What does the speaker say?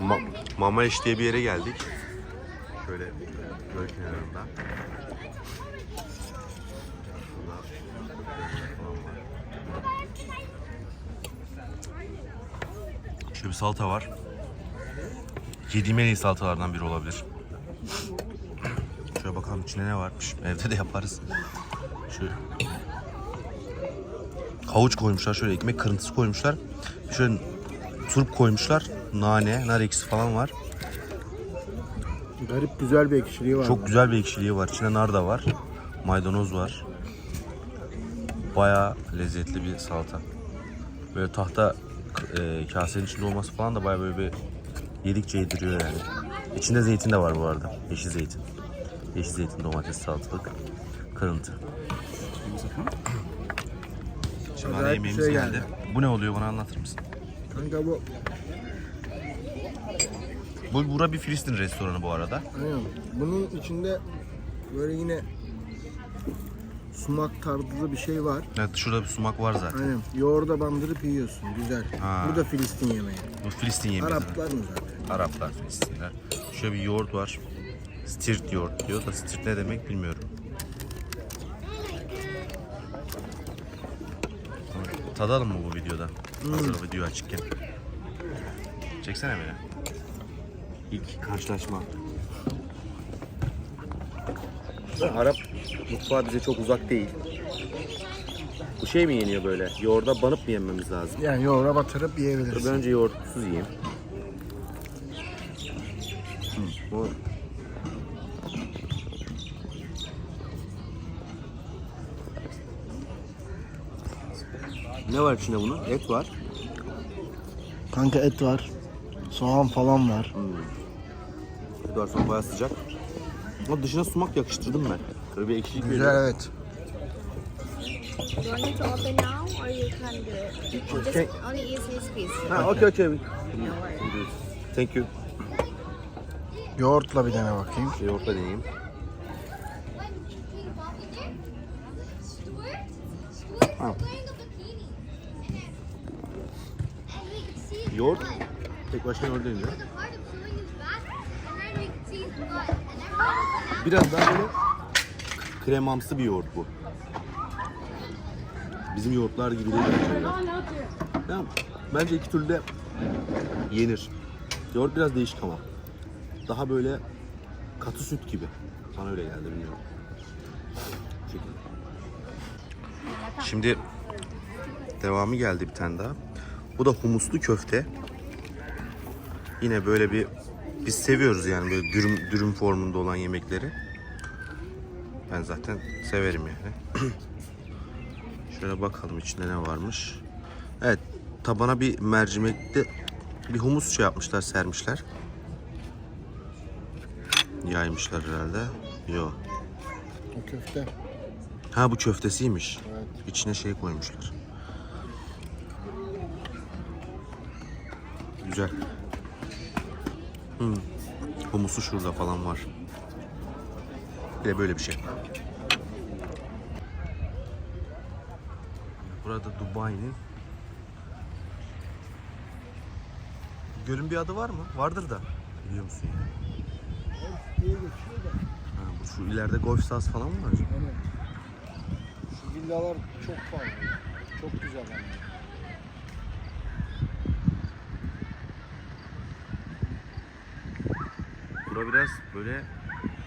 Ma Mama Eş diye bir yere geldik. Şöyle göl kenarında. Var. Şöyle bir salata var. Yediğim en iyi salatalardan biri olabilir. Şöyle bakalım içine ne varmış. Evde de yaparız. Şöyle havuç koymuşlar. Şöyle ekmek kırıntısı koymuşlar. Şöyle turp koymuşlar. Nane, nar ekşisi falan var. Garip güzel bir ekşiliği var. Çok güzel bir ekşiliği var. İçinde nar da var. Maydanoz var. Bayağı lezzetli bir salata. Böyle tahta e, kasenin içinde olması falan da bayağı böyle bir yedikçe yediriyor yani. İçinde zeytin de var bu arada. Yeşil zeytin. Yeşil zeytin, domates, salatalık, kırıntı. Şimdi ana yemeğimiz şey geldi. geldi. Bu ne oluyor bana anlatır mısın? Kanka bu Bu bura bir Filistin restoranı bu arada. aynen. Bunun içinde böyle yine sumak tarzı bir şey var. Evet şurada bir sumak var zaten. Aynen. Yoğurda bandırıp yiyorsun. Güzel. Ha. Bu da Filistin yemeği. Bu Filistin yemeği. Araplar mı zaten? Araplar, Filistinler. Şöyle bir yoğurt var. Stirt yoğurt diyor da stirt ne demek bilmiyorum. Tadalım mı bu videoda? Hazır video açıkken. Çeksene beni. İlk karşılaşma. Arap mutfağı bize çok uzak değil. Bu şey mi yeniyor böyle? Yoğurda banıp mı yenmemiz lazım? Yani yoğura batırıp Dur yiyebilirsin. ben önce yoğurtsuz yiyeyim. Bu- Ne var içinde bunun? Et var. Kanka et var. Soğan falan var. Et var sonra bayağı sıcak. Ama dışına sumak yakıştırdım ben. Böyle bir ekşilik Güzel veriyor. evet. You want me to open now or you can do it? You just Okay. only use this piece. Ha okey okey. No worries. Thank you. Yoğurtla bir dene bakayım. Yoğurtla deneyeyim. Ha. Yoğurt tek başına yoğurt deniyor. Biraz daha böyle kremamsı bir yoğurt bu. Bizim yoğurtlar gibi değil. Ya, bence iki türlü de yenir. Yoğurt biraz değişik ama. Daha böyle katı süt gibi. Bana öyle geldi bilmiyorum. Şimdi devamı geldi bir tane daha. Bu da humuslu köfte. Yine böyle bir biz seviyoruz yani böyle dürüm dürüm formunda olan yemekleri. Ben zaten severim yani. Şöyle bakalım içinde ne varmış. Evet, tabana bir mercimekli bir humus şey yapmışlar, sermişler. Yaymışlar herhalde. Yok. O köfte. Ha bu köftesiymiş. Evet. İçine şey koymuşlar. Güzel. Hmm. Humusu şurada falan var. Bir de böyle bir şey. Burada Dubai'nin Gölün bir adı var mı? Vardır da. Biliyor musun ya? Ha, bu şu ileride golf sahası falan mı var? Aynen. Şu villalar çok pahalı. Çok güzel ama. Bura biraz böyle